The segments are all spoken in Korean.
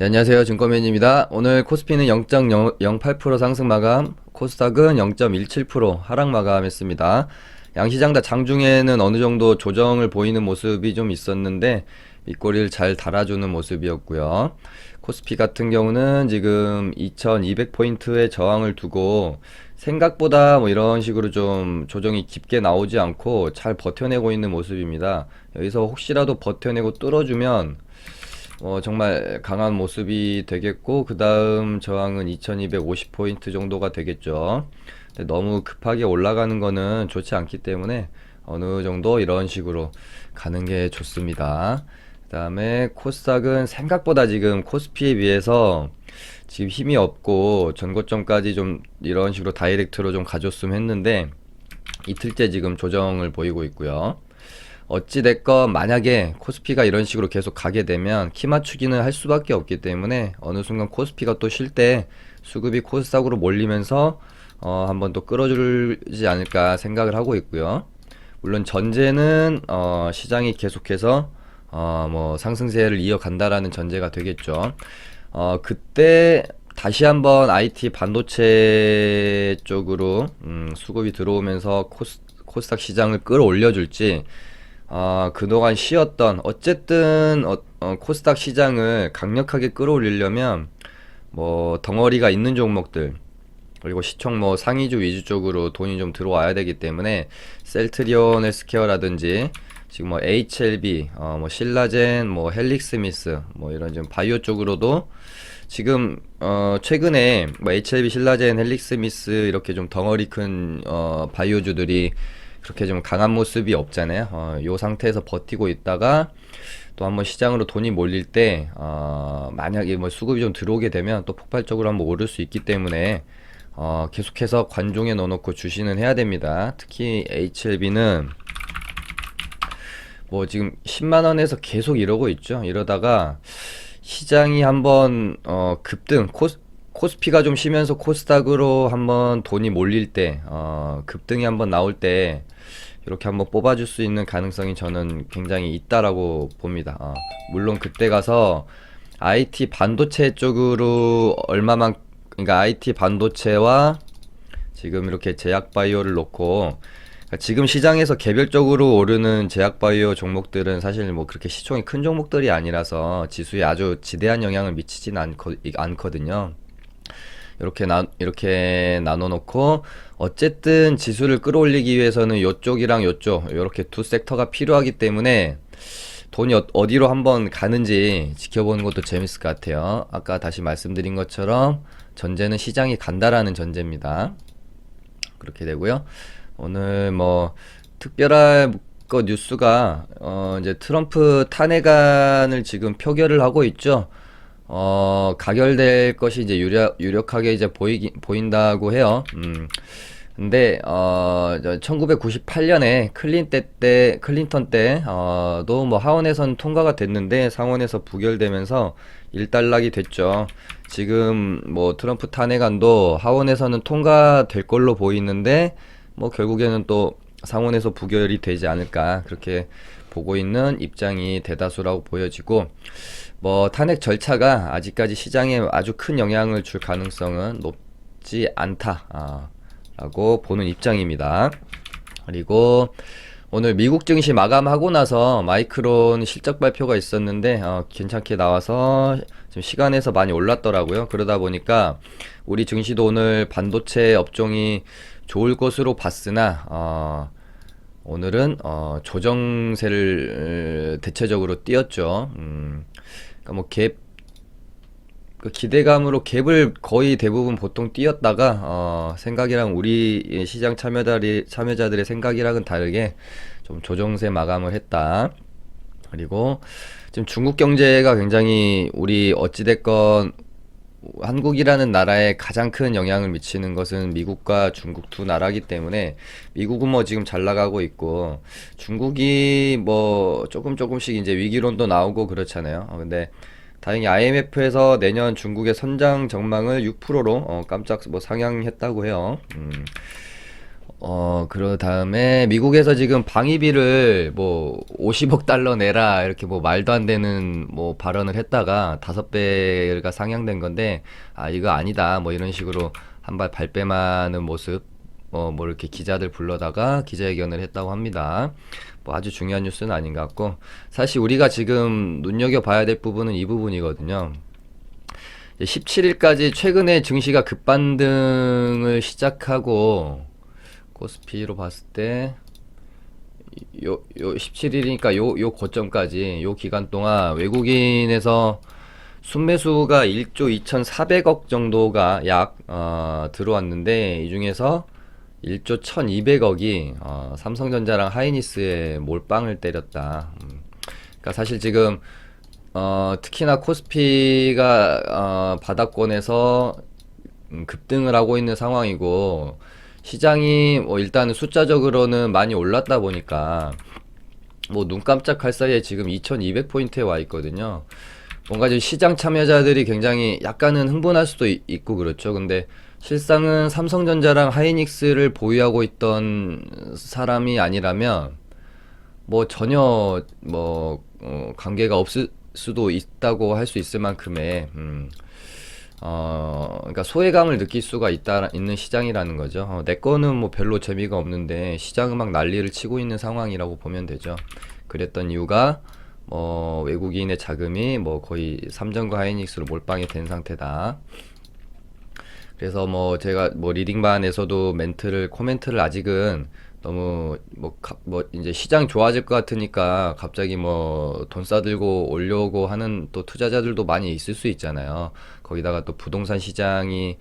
네, 안녕하세요. 증권맨입니다. 오늘 코스피는 0.08% 상승 마감, 코스닥은 0.17% 하락 마감했습니다. 양시장 다 장중에는 어느 정도 조정을 보이는 모습이 좀 있었는데 윗꼬리를 잘 달아주는 모습이었고요. 코스피 같은 경우는 지금 2200포인트의 저항을 두고 생각보다 뭐 이런 식으로 좀 조정이 깊게 나오지 않고 잘 버텨내고 있는 모습입니다. 여기서 혹시라도 버텨내고 뚫어주면 어, 정말 강한 모습이 되겠고 그 다음 저항은 2250포인트 정도가 되겠죠. 너무 급하게 올라가는 거는 좋지 않기 때문에 어느 정도 이런 식으로 가는 게 좋습니다. 그 다음에 코스닥은 생각보다 지금 코스피에 비해서 지금 힘이 없고 전고점까지 좀 이런 식으로 다이렉트로 좀 가줬으면 했는데 이틀째 지금 조정을 보이고 있고요. 어찌됐건 만약에 코스피가 이런 식으로 계속 가게 되면 키 맞추기는 할 수밖에 없기 때문에 어느 순간 코스피가 또 쉴 때 수급이 코스닥으로 몰리면서 어, 한번 또 끌어주지 않을까 생각을 하고 있고요. 물론 전제는 어, 시장이 계속해서 어, 뭐 상승세를 이어간다라는 전제가 되겠죠. 어, 그때 다시 한번 IT 반도체 쪽으로 음, 수급이 들어오면서 코스, 코스닥 시장을 끌어올려 줄지 아, 그동안 쉬었던 어쨌든 어, 어, 코스닥 시장을 강력하게 끌어올리려면 뭐 덩어리가 있는 종목들 그리고 시총 뭐 상위주 위주 쪽으로 돈이 좀 들어와야 되기 때문에 셀트리온 헬스케어라든지 지금 뭐 HLB, 어, 뭐 신라젠, 뭐 헬릭스미스, 뭐 이런 좀 바이오 쪽으로도 지금 어 최근에 뭐 HLB, 신라젠, 헬릭스미스 이렇게 좀 덩어리 큰 어 바이오주들이 그렇게 좀 강한 모습이 없잖아요. 어, 요 상태에서 버티고 있다가 또 한번 시장으로 돈이 몰릴 때 어, 만약에 뭐 수급이 좀 들어오게 되면 또 폭발적으로 한번 오를 수 있기 때문에 어, 계속해서 관종에 넣어놓고 주시는 해야 됩니다. 특히 HLB는 뭐 지금 10만 원에서 계속 이러고 있죠. 이러다가 시장이 한번 어, 급등 코스 코스피가 좀 쉬면서 코스닥으로 한번 돈이 몰릴 때, 어, 급등이 한번 나올 때, 이렇게 한번 뽑아줄 수 있는 가능성이 저는 굉장히 있다라고 봅니다. 어, 물론 그때 가서 IT 반도체 쪽으로 얼마만, 그러니까 IT 반도체와 지금 이렇게 제약 바이오를 놓고, 그러니까 지금 시장에서 개별적으로 오르는 제약 바이오 종목들은 사실 뭐 그렇게 시총이 큰 종목들이 아니라서 지수에 아주 지대한 영향을 미치진 않거, 않거든요. 이렇게 나 이렇게 나눠 놓고 어쨌든 지수를 끌어올리기 위해서는 요쪽이랑 요쪽 이렇게 두 섹터가 필요하기 때문에 돈이 어, 디로 한번 가는지 지켜보는 것도 재밌을 것 같아요. 아까 다시 말씀드린 것처럼 전제는 시장이 간다라는 전제입니다. 그렇게 되고요. 오늘 뭐 특별할 거 뉴스가 어 이제 트럼프 탄핵안을 지금 표결을 하고 있죠. 어, 가결될 것이 이제 유력, 유력하게 이제 보이기, 보인다고 해요. 음. 근데, 어, 1998년에 클린 때, 때, 클린턴 때, 어, 도뭐 하원에선 통과가 됐는데 상원에서 부결되면서 일단락이 됐죠. 지금 뭐 트럼프 탄핵안도 하원에서는 통과될 걸로 보이는데, 뭐 결국에는 또 상원에서 부결이 되지 않을까, 그렇게 보고 있는 입장이 대다수라고 보여지고, 뭐 탄핵 절차가 아직까지 시장에 아주 큰 영향을 줄 가능성은 높지 않다라고 보는 입장입니다. 그리고 오늘 미국 증시 마감하고 나서 마이크론 실적 발표가 있었는데 어, 괜찮게 나와서 지금 시간에서 많이 올랐더라고요. 그러다 보니까 우리 증시도 오늘 반도체 업종이 좋을 것으로 봤으나 어, 오늘은 어, 조정세를 대체적으로 띄었죠. 음, 그러니까 뭐 갭, 그 기대감으로 갭을 거의 대부분 보통 띄었다가 어, 생각이랑 우리 시장 참여자들이 참여자들의 생각이랑은 다르게 좀 조정세 마감을 했다. 그리고 지금 중국 경제가 굉장히 우리 어찌됐건 한국이라는 나라에 가장 큰 영향을 미치는 것은 미국과 중국 두 나라기 때문에 미국은 뭐 지금 잘 나가고 있고 중국이 뭐 조금 조금씩 이제 위기론도 나오고 그렇잖아요. 어, 근데 다행히 IMF에서 내년 중국의 선장 전망을 6%로 어, 깜짝 뭐 상향했다고 해요. 음. 어, 그러 다음에 미국에서 지금 방위비를 뭐 50억 달러 내라 이렇게 뭐 말도 안 되는 뭐 발언을 했다가 다섯 배가 상향된 건데 아, 이거 아니다 뭐 이런 식으로 한발 발뺌하는 모습 어, 뭐 이렇게 기자들 불러다가 기자회견을 했다고 합니다. 뭐 아주 중요한 뉴스는 아닌 것 같고 사실 우리가 지금 눈여겨 봐야 될 부분은 이 부분이거든요. 17일까지 최근에 증시가 급반등을 시작하고 코스피로 봤을 때 요, 요 17일이니까 요, 요 고점까지 요 기간 동안 외국인에서 순매수가 1조 2,400억 정도가 약 어, 들어왔는데 이 중에서 1조 1,200억이 어, 삼성전자랑 하이니스에 몰빵을 때렸다. 음. 그러니까 사실 지금 어, 특히나 코스피가 어, 바닥권에서 음, 급등을 하고 있는 상황이고 시장이 뭐 일단은 숫자적으로는 많이 올랐다 보니까 뭐 눈 깜짝할 사이에 지금 2200포인트에 와 있거든요. 뭔가 지금 시장 참여자들이 굉장히 약간은 흥분할 수도 있, 있고 그렇죠. 근데 실상은 삼성전자랑 하이닉스를 보유하고 있던 사람이 아니라면 뭐 전혀 뭐 어, 관계가 없을 수도 있다고 할 수 있을 만큼의 음, 어, 그러니까 소외감을 느낄 수가 있다 있는 시장이라는 거죠. 어, 내 거는 뭐 별로 재미가 없는데 시장은 막 난리를 치고 있는 상황이라고 보면 되죠. 그랬던 이유가 뭐 외국인의 자금이 뭐 거의 삼성과 하이닉스로 몰빵이 된 상태다. 그래서 뭐 제가 뭐 리딩반에서도 멘트를 코멘트를 아직은 너무 뭐, 가- 뭐 이제 시장 좋아질 것 같으니까 갑자기 뭐 돈 싸들고 올려고 하는 또 투자자들도 많이 있을 수 있잖아요. 거기다가 또 부동산 시장이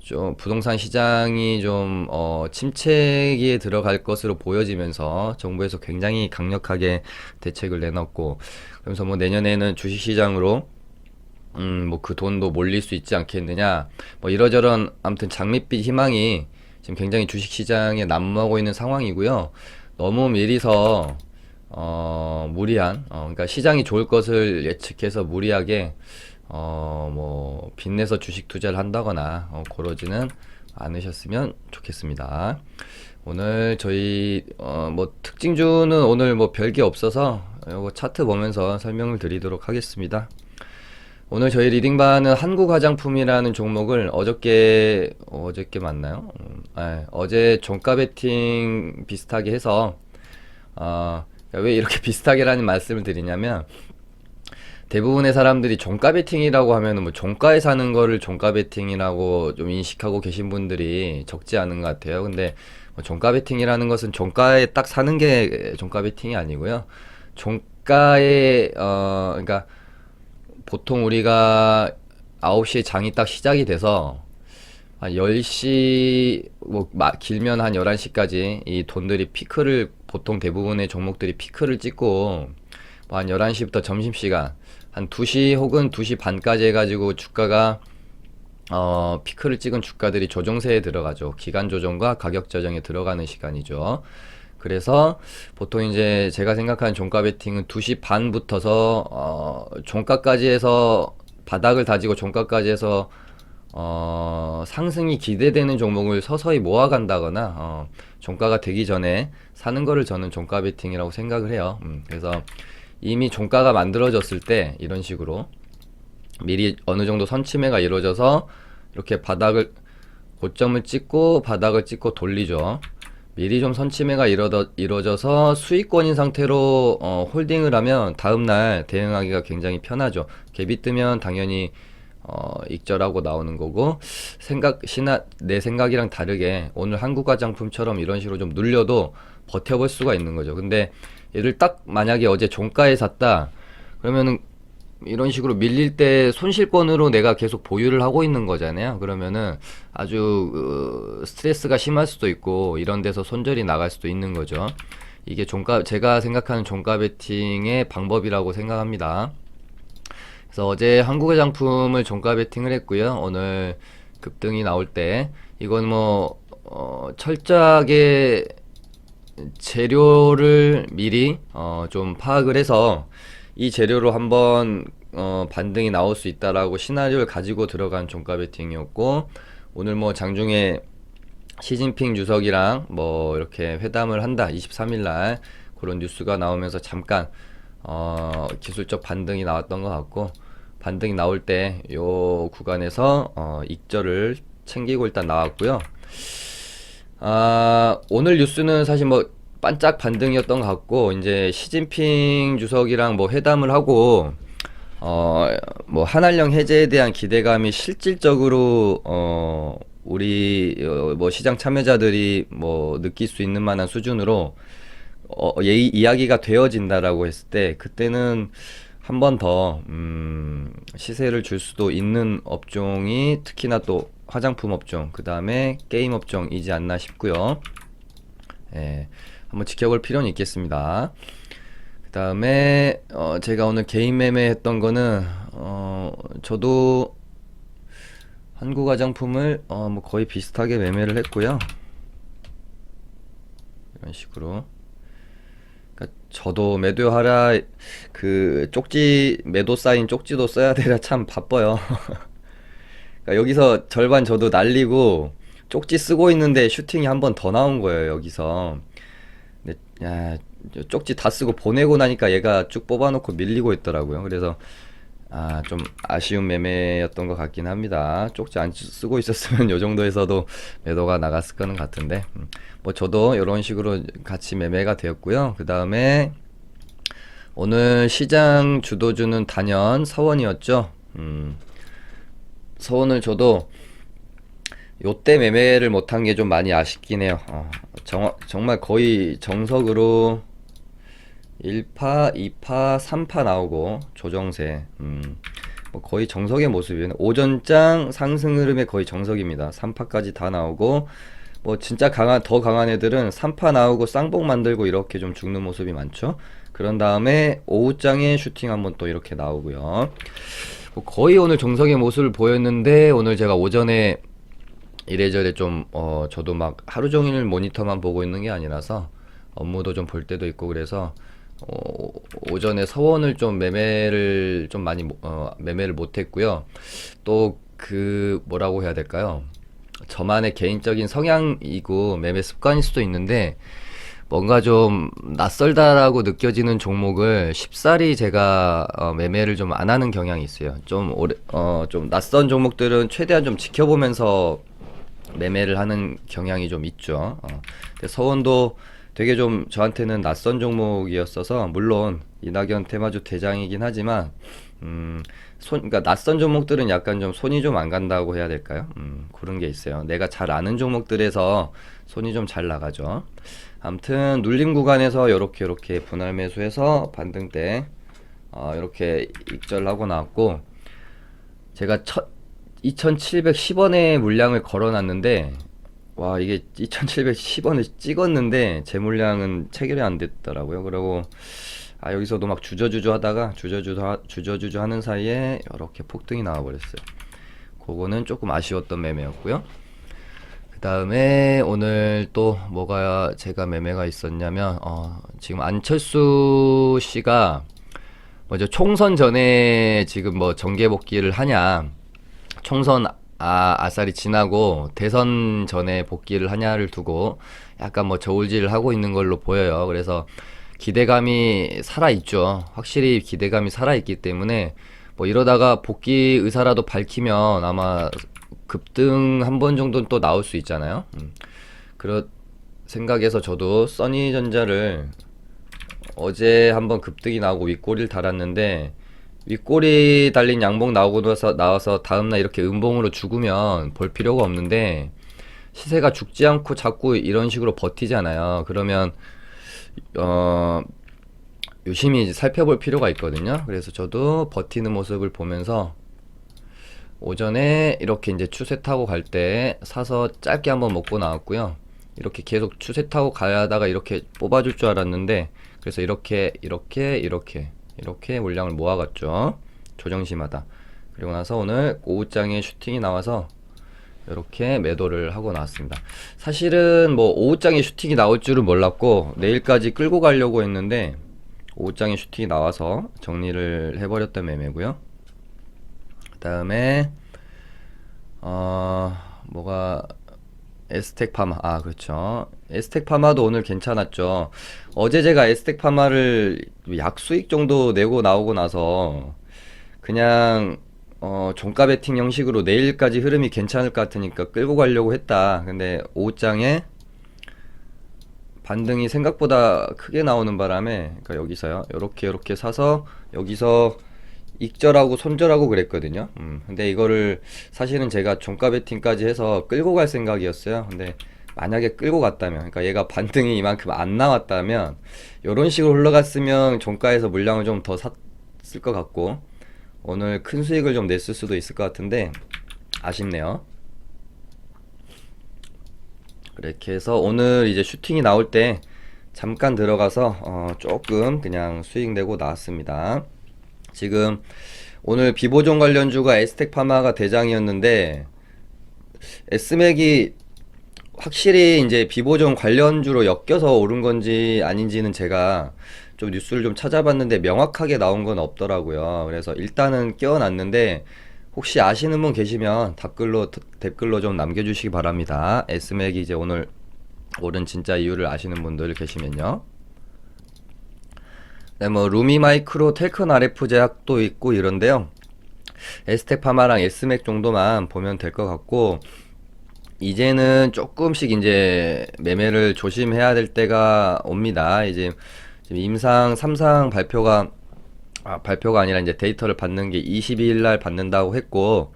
좀 부동산 시장이 좀 어, 침체기에 들어갈 것으로 보여지면서 정부에서 굉장히 강력하게 대책을 내놨고 그래서 뭐 내년에는 주식 시장으로 음, 뭐 그 돈도 몰릴 수 있지 않겠느냐. 뭐 이러저런 아무튼 장밋빛 희망이 지금 굉장히 주식 시장에 난무하고 있는 상황이고요. 너무 미리서 어, 무리한 어, 그러니까 시장이 좋을 것을 예측해서 무리하게 어, 뭐 빚내서 주식 투자를 한다거나 어, 그러지는 않으셨으면 좋겠습니다. 오늘 저희 어, 뭐 특징주는 오늘 뭐 별게 없어서 이거 차트 보면서 설명을 드리도록 하겠습니다. 오늘 저희 리딩반은 한국 화장품이라는 종목을 어저께 어저께 맞나요? 음, 아, 어제 종가 베팅 비슷하게 해서 어, 왜 이렇게 비슷하게라는 말씀을 드리냐면 대부분의 사람들이 종가 베팅이라고 하면은 뭐 종가에 사는 거를 종가 베팅이라고 좀 인식하고 계신 분들이 적지 않은 것 같아요. 근데 뭐 종가 베팅이라는 것은 종가에 딱 사는 게 종가 베팅이 아니고요. 종가에 어 그러니까 보통 우리가 9시에 장이 딱 시작이 돼서 한 10시 뭐 마- 길면 한 11시까지 이 돈들이 피크를 보통 대부분의 종목들이 피크를 찍고 뭐 한 11시부터 점심시간 한 2시 혹은 2시 반까지 해가지고 주가가 어, 피크를 찍은 주가들이 조정세에 들어가죠. 기간 조정과 가격 조정에 들어가는 시간이죠. 그래서 보통 이제 제가 생각하는 종가 베팅은 2시 반부터서 어, 종가까지 해서 바닥을 다지고 종가까지 해서 어, 상승이 기대되는 종목을 서서히 모아간다거나 어, 종가가 되기 전에 사는 거를 저는 종가 베팅이라고 생각을 해요. 음, 그래서 이미 종가가 만들어졌을 때 이런 식으로 미리 어느 정도 선침해가 이루어져서 이렇게 바닥을 고점을 찍고 바닥을 찍고 돌리죠. 미리 좀 선침해가 이루어져, 이루어져서 수익권인 상태로 어, 홀딩을 하면 다음날 대응하기가 굉장히 편하죠. 갭이 뜨면 당연히 어, 익절하고 나오는 거고 생각 시나 내 생각이랑 다르게 오늘 한국 화장품처럼 이런 식으로 좀 눌려도 버텨볼 수가 있는 거죠. 근데 얘를 딱 만약에 어제 종가에 샀다 그러면은 이런 식으로 밀릴 때 손실권으로 내가 계속 보유를 하고 있는 거잖아요. 그러면은 아주 어, 스트레스가 심할 수도 있고 이런 데서 손절이 나갈 수도 있는 거죠. 이게 종가 제가 생각하는 종가 베팅의 방법이라고 생각합니다. 그래서 어제 한국의 장품을 종가 베팅을 했고요. 오늘 급등이 나올 때 이건 뭐 어, 철저하게 재료를 미리 어, 좀 파악을 해서 이 재료로 한번 어, 반등이 나올 수 있다라고 시나리오를 가지고 들어간 종가 베팅이었고 오늘 뭐 장중에 시진핑 주석이랑 뭐 이렇게 회담을 한다. 23일 날 그런 뉴스가 나오면서 잠깐 어, 기술적 반등이 나왔던 것 같고 반등이 나올 때 요 구간에서 어, 익절을 챙기고 일단 나왔고요. 아, 오늘 뉴스는 사실 뭐 반짝 반등이었던 것 같고 이제 시진핑 주석이랑 뭐 회담을 하고 어, 뭐 한한령 해제에 대한 기대감이 실질적으로 어, 우리 어, 뭐 시장 참여자들이 뭐 느낄 수 있는 만한 수준으로 어, 예, 이야기가 되어진다라고 했을 때 그때는 한 번 더 음, 시세를 줄 수도 있는 업종이 특히나 또 화장품 업종, 그 다음에 게임 업종이지 않나 싶고요. 예, 한번 지켜볼 필요는 있겠습니다. 그 다음에 어, 제가 오늘 개인 매매했던 거는 어, 저도 한국 화장품을 어, 뭐 거의 비슷하게 매매를 했고요. 이런 식으로. 그러니까 저도 매도하라 그 쪽지 매도 사인 쪽지도 써야 되라 참 바빠요. 그러니까 여기서 절반 저도 날리고 쪽지 쓰고 있는데 슈팅이 한 번 더 나온 거예요, 여기서. 근데 야, 저 쪽지 다 쓰고 보내고 나니까 얘가 쭉 뽑아놓고 밀리고 있더라고요. 그래서 아, 좀 아쉬운 매매였던 것 같긴 합니다. 쪽지 안 쓰고 있었으면 요 정도에서도 매도가 나갔을 거는 같은데. 음, 뭐 저도 이런 식으로 같이 매매가 되었고요. 그 다음에 오늘 시장 주도주는 단연 서원이었죠. 음, 서원을 저도 요때 매매를 못한 게 좀 많이 아쉽긴 해요. 어, 정, 정말 거의 정석으로 1파, 2파, 3파 나오고 조정세. 음, 뭐 거의 정석의 모습이에요. 오전장 상승 흐름의 거의 정석입니다. 3파까지 다 나오고 뭐 진짜 강한 더 강한 애들은 3파 나오고 쌍봉 만들고 이렇게 좀 죽는 모습이 많죠. 그런 다음에 오후장에 슈팅 한번 또 이렇게 나오고요. 뭐 거의 오늘 정석의 모습을 보였는데 오늘 제가 오전에 이래저래 좀 어 저도 막 하루 종일 모니터만 보고 있는 게 아니라서 업무도 좀 볼 때도 있고 그래서 어, 오전에 서원을 좀 매매를 좀 많이 모- 어, 매매를 못했고요. 또 그 뭐라고 해야 될까요? 저만의 개인적인 성향이고 매매 습관일 수도 있는데 뭔가 좀 낯설다라고 느껴지는 종목을 쉽사리 제가 어, 매매를 좀 안 하는 경향이 있어요. 좀 오래 어, 좀 낯선 종목들은 최대한 좀 지켜보면서 매매를 하는 경향이 좀 있죠. 어. 근데 서원도 되게 좀 저한테는 낯선 종목이었어서 물론 이낙연 테마주 대장이긴 하지만 음, 손, 그러니까 낯선 종목들은 약간 좀 손이 좀 안 간다고 해야 될까요? 음, 그런 게 있어요. 내가 잘 아는 종목들에서 손이 좀 잘 나가죠. 아무튼 눌림 구간에서 요렇게 요렇게 분할 매수해서 반등 때 어, 이렇게 익절하고 나왔고 제가 첫 2,710원의 물량을 걸어놨는데 와 이게 2,710원을 찍었는데 제 물량은 체결이 안 됐더라고요. 그리고 아 여기서도 막 주저주저 하다가 주저주저 하- 주저주저 하는 사이에 이렇게 폭등이 나와 버렸어요. 그거는 조금 아쉬웠던 매매였고요. 그 다음에 오늘 또 뭐가 제가 매매가 있었냐면 어, 지금 안철수 씨가 먼저 총선 전에 지금 뭐 정계 복귀를 하냐 총선 아, 아싸리 지나고 대선 전에 복귀를 하냐를 두고 약간 뭐 저울질을 하고 있는 걸로 보여요. 그래서 기대감이 살아있죠. 확실히 기대감이 살아있기 때문에 뭐 이러다가 복귀 의사라도 밝히면 아마 급등 한 번 정도는 또 나올 수 있잖아요. 음. 그런 생각에서 저도 써니전자를 어제 한번 급등이 나오고 윗꼬리를 달았는데 윗꼬리 달린 양봉 나오고 나서 나와서 다음날 이렇게 음봉으로 죽으면 볼 필요가 없는데 시세가 죽지 않고 자꾸 이런 식으로 버티잖아요. 그러면 어 유심히 살펴볼 필요가 있거든요. 그래서 저도 버티는 모습을 보면서 오전에 이렇게 이제 추세 타고 갈 때 사서 짧게 한번 먹고 나왔고요. 이렇게 계속 추세 타고 가다가 이렇게 뽑아줄 줄 알았는데 그래서 이렇게 이렇게 이렇게 이렇게 물량을 모아갔죠. 조정심하다. 그리고 나서 오늘 오후장에 슈팅이 나와서 이렇게 매도를 하고 나왔습니다. 사실은 뭐 오후장에 슈팅이 나올 줄은 몰랐고 내일까지 끌고 가려고 했는데 오후장에 슈팅이 나와서 정리를 해버렸던 매매고요. 그 다음에 어 뭐가 에스텍 파마. 아, 그렇죠. 에스텍 파마도 오늘 괜찮았죠. 어제 제가 에스텍 파마를 약 수익 정도 내고 나오고 나서 그냥 어, 종가 베팅 형식으로 내일까지 흐름이 괜찮을 것 같으니까 끌고 가려고 했다. 근데 오후장에 반등이 생각보다 크게 나오는 바람에 그러니까 여기서요. 요렇게 요렇게 사서 여기서 익절하고 손절하고 그랬거든요. 음, 근데 이거를 사실은 제가 종가 베팅까지 해서 끌고 갈 생각이었어요. 근데 만약에 끌고 갔다면, 그러니까 얘가 반등이 이만큼 안 나왔다면, 이런 식으로 흘러갔으면 종가에서 물량을 좀 더 샀을 것 같고, 오늘 큰 수익을 좀 냈을 수도 있을 것 같은데, 아쉽네요. 그렇게 해서 오늘 이제 슈팅이 나올 때 잠깐 들어가서 어, 조금 그냥 수익 내고 나왔습니다. 지금 오늘 비보종 관련주가 에스텍 파마가 대장이었는데 에스맥이 확실히 이제 비보종 관련주로 엮여서 오른 건지 아닌지는 제가 좀 뉴스를 좀 찾아봤는데 명확하게 나온 건 없더라고요. 그래서 일단은 껴놨는데 혹시 아시는 분 계시면 댓글로 댓글로 좀 남겨주시기 바랍니다. 에스맥이 이제 오늘 오른 진짜 이유를 아시는 분들 계시면요. 네, 뭐 루미 마이크로 텔컨 RF 제약도 있고 이런데요. 에스테파마랑 에스맥 정도만 보면 될 것 같고 이제는 조금씩 이제 매매를 조심해야 될 때가 옵니다. 이제 임상 3상 발표가 아, 발표가 아니라 이제 데이터를 받는 게 22일 날 받는다고 했고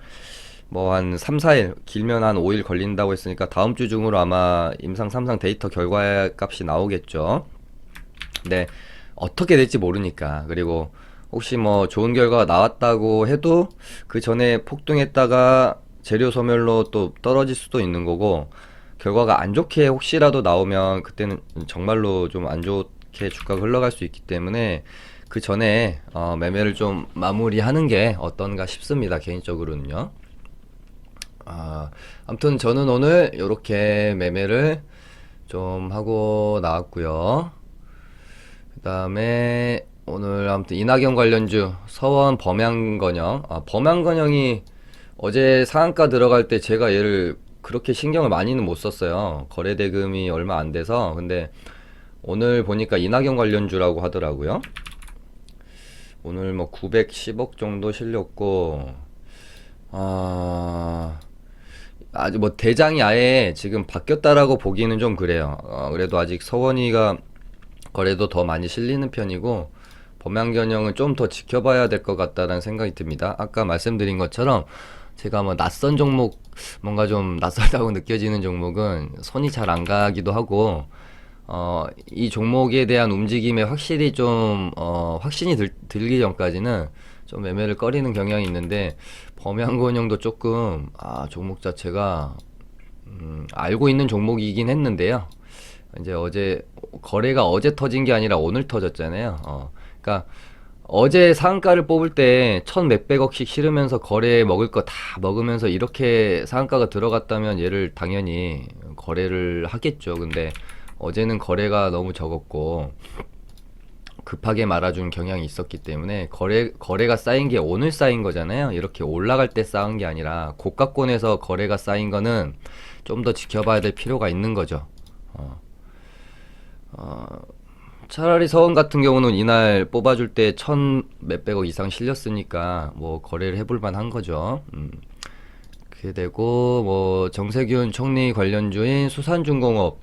뭐 한 3, 4일 길면 한 5일 걸린다고 했으니까 다음 주 중으로 아마 임상 3상 데이터 결과 값이 나오겠죠. 네. 어떻게 될지 모르니까. 그리고 혹시 뭐 좋은 결과가 나왔다고 해도 그 전에 폭등했다가 재료 소멸로 또 떨어질 수도 있는 거고 결과가 안 좋게 혹시라도 나오면 그때는 정말로 좀 안 좋게 주가가 흘러갈 수 있기 때문에 그 전에 어, 매매를 좀 마무리하는 게 어떤가 싶습니다. 개인적으로는요. 아, 아무튼 저는 오늘 이렇게 매매를 좀 하고 나왔고요. 그 다음에 오늘 아무튼 이낙연 관련주 서원 범양건영 아, 범양건영이 어제 상한가 들어갈 때 제가 얘를 그렇게 신경을 많이는 못 썼어요. 거래 대금이 얼마 안 돼서 근데 오늘 보니까 이낙연 관련주라고 하더라고요. 오늘 뭐 910억 정도 실렸고 아 아주 뭐 대장이 아예 지금 바뀌었다라고 보기는 좀 그래요. 어, 그래도 아직 서원이가 거래도 더 많이 실리는 편이고 범양견형은 좀 더 지켜봐야 될 것 같다는 생각이 듭니다. 아까 말씀드린 것처럼 제가 뭐 낯선 종목 뭔가 좀 낯설다고 느껴지는 종목은 손이 잘 안 가기도 하고 어, 이 종목에 대한 움직임에 확실히 좀 어, 확신이 들, 들기 전까지는 좀 매매를 꺼리는 경향이 있는데 범양건형도 조금 아, 종목 자체가 음, 알고 있는 종목이긴 했는데요. 이제 어제 거래가 어제 터진 게 아니라 오늘 터졌잖아요. 어, 그러니까 어제 상한가를 뽑을 때 천 몇백억씩 실으면서 거래 먹을 거 다 먹으면서 이렇게 상한가가 들어갔다면 얘를 당연히 거래를 하겠죠. 근데 어제는 거래가 너무 적었고 급하게 말아준 경향이 있었기 때문에 거래 거래가 쌓인 게 오늘 쌓인 거잖아요. 이렇게 올라갈 때 쌓은 게 아니라 고가권에서 거래가 쌓인 거는 좀 더 지켜봐야 될 필요가 있는 거죠. 어. 어, 차라리 서원 같은 경우는 이날 뽑아줄 때 천 몇백억 이상 실렸으니까 뭐 거래를 해볼 만한 거죠. 음. 그게 되고 뭐 정세균 총리 관련주인 수산중공업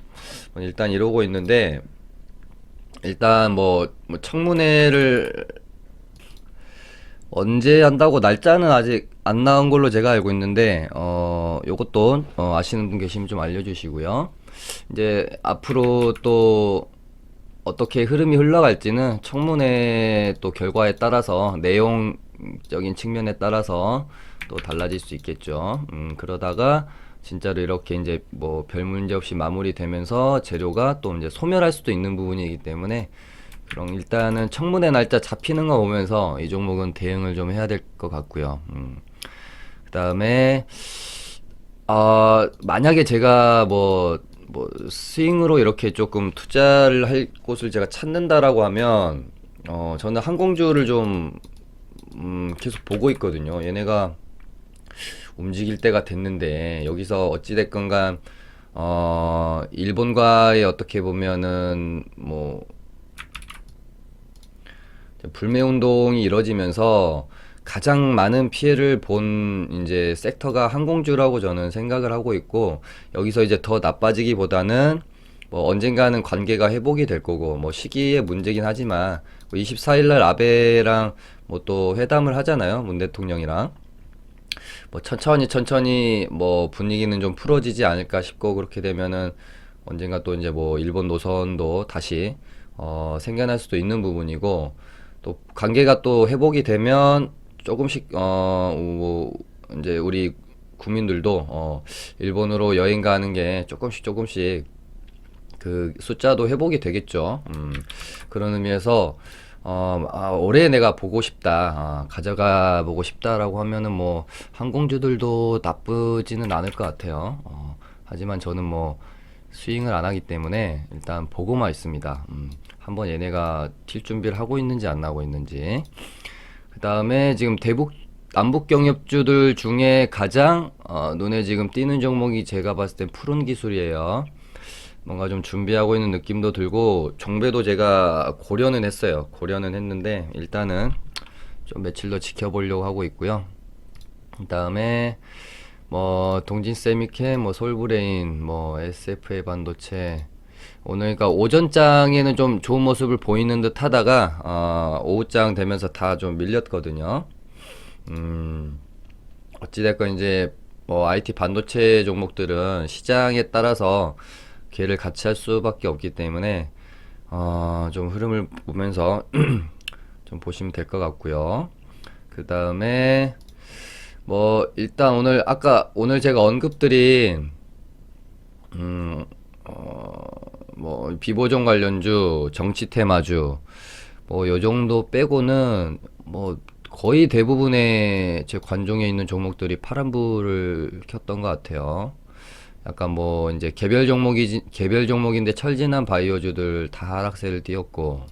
뭐 일단 이러고 있는데 일단 뭐, 뭐 청문회를 언제 한다고 날짜는 아직 안 나온 걸로 제가 알고 있는데 어 요것도 어, 아시는 분 계시면 좀 알려주시고요. 이제 앞으로 또 어떻게 흐름이 흘러갈지는 청문회 또 결과에 따라서 내용적인 측면에 따라서 또 달라질 수 있겠죠. 음, 그러다가 진짜로 이렇게 이제 뭐 별 문제 없이 마무리되면서 재료가 또 이제 소멸할 수도 있는 부분이기 때문에 그럼 일단은 청문회 날짜 잡히는 거 보면서 이 종목은 대응을 좀 해야 될 것 같고요. 음. 그 다음에 아 만약에 제가 뭐 뭐 스윙으로 이렇게 조금 투자를 할 곳을 제가 찾는다라고 하면 어 저는 항공주를 좀 음, 계속 보고 있거든요. 얘네가 움직일 때가 됐는데 여기서 어찌 됐건 간 어, 일본과의 어떻게 보면은 뭐 불매 운동이 이뤄지면서 가장 많은 피해를 본 이제 섹터가 항공주라고 저는 생각을 하고 있고 여기서 이제 더 나빠지기보다는 뭐 언젠가는 관계가 회복이 될 거고 뭐 시기의 문제긴 하지만 24일 날 아베랑 뭐 또 회담을 하잖아요. 문 대통령이랑 뭐 천천히 천천히 뭐 분위기는 좀 풀어지지 않을까 싶고 그렇게 되면은 언젠가 또 이제 뭐 일본 노선도 다시 어 생겨날 수도 있는 부분이고 또 관계가 또 회복이 되면 조금씩 어 뭐 이제 우리 국민들도 어 일본으로 여행 가는 게 조금씩 조금씩 그 숫자도 회복이 되겠죠. 음, 그런 의미에서 어, 아, 올해 내가 보고 싶다, 아, 가져가 보고 싶다라고 하면은 뭐 항공주들도 나쁘지는 않을 것 같아요. 어, 하지만 저는 뭐 스윙을 안 하기 때문에 일단 보고만 있습니다. 음, 한번 얘네가 튈 준비를 하고 있는지 안 하고 있는지. 그 다음에 지금 대북 남북 경협주들 중에 가장 어, 눈에 지금 띄는 종목이 제가 봤을 땐 푸른 기술이에요. 뭔가 좀 준비하고 있는 느낌도 들고 종배도 제가 고려는 했어요. 고려는 했는데 일단은 좀 며칠 더 지켜보려고 하고 있고요. 그 다음에 뭐 동진 세미캠, 뭐 솔브레인, 뭐 SFA 반도체 오늘 그러니까 오전장에는 좀 좋은 모습을 보이는 듯 하다가 어, 오후장 되면서 다 좀 밀렸거든요. 음, 어찌됐건 이제 뭐 IT 반도체 종목들은 시장에 따라서 기회를 같이 할 수밖에 없기 때문에 어, 좀 흐름을 보면서 좀 보시면 될 것 같고요. 그 다음에 뭐 일단 오늘 아까 오늘 제가 언급드린 음, 어, 뭐 비보정 관련주, 정치 테마주 뭐 요 정도 빼고는 뭐 거의 대부분의 제 관종에 있는 종목들이 파란불을 켰던 것 같아요. 약간 뭐 이제 개별 종목이 개별 종목인데 철진한 바이오주들 다 하락세를 띄었고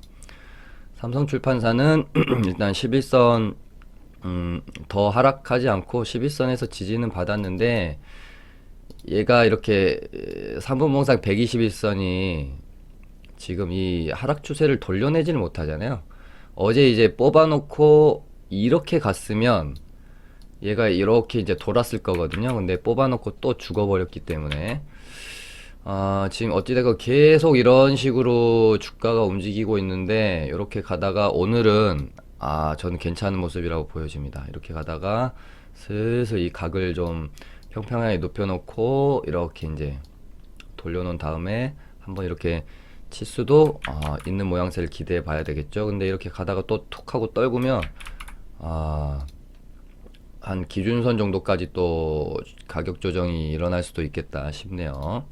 삼성 출판사는 일단 11선 음, 더 하락하지 않고 11선에서 지지는 받았는데 얘가 이렇게 3분봉상 121선이 지금 이 하락 추세를 돌려내지는 못하잖아요. 어제 이제 뽑아놓고 이렇게 갔으면 얘가 이렇게 이제 돌았을 거거든요. 근데 뽑아놓고 또 죽어버렸기 때문에 아, 지금 어찌됐건 계속 이런 식으로 주가가 움직이고 있는데 이렇게 가다가 오늘은 아, 저는 괜찮은 모습이라고 보여집니다. 이렇게 가다가 슬슬 이 각을 좀 평평하게 높여놓고 이렇게 이제 돌려놓은 다음에 한번 이렇게 치수도 아, 있는 모양새를 기대해 봐야 되겠죠. 근데 이렇게 가다가 또 툭 하고 떨구면 아, 한 기준선 정도까지 또 가격 조정이 일어날 수도 있겠다 싶네요.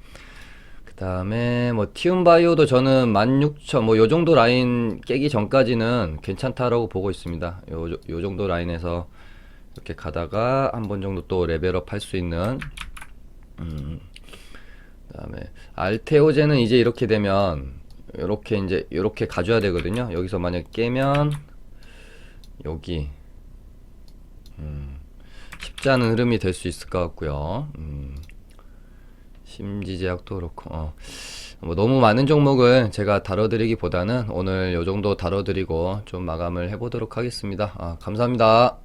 그 다음에 뭐 티움바이오도 저는 16,000 뭐 요 정도 라인 깨기 전까지는 괜찮다라고 보고 있습니다. 요, 요 정도 라인에서 이렇게 가다가 한 번 정도 또 레벨업 할 수 있는 음, 그다음에 알테오제는 이제 이렇게 되면 이렇게 이제 이렇게 가져야 되거든요. 여기서 만약 깨면 여기 음, 쉽지 않은 흐름이 될 수 있을 것 같고요. 음, 심지제약도 그렇고 어. 뭐 너무 많은 종목을 제가 다뤄드리기보다는 오늘 요 정도 다뤄드리고 좀 마감을 해보도록 하겠습니다. 아, 감사합니다.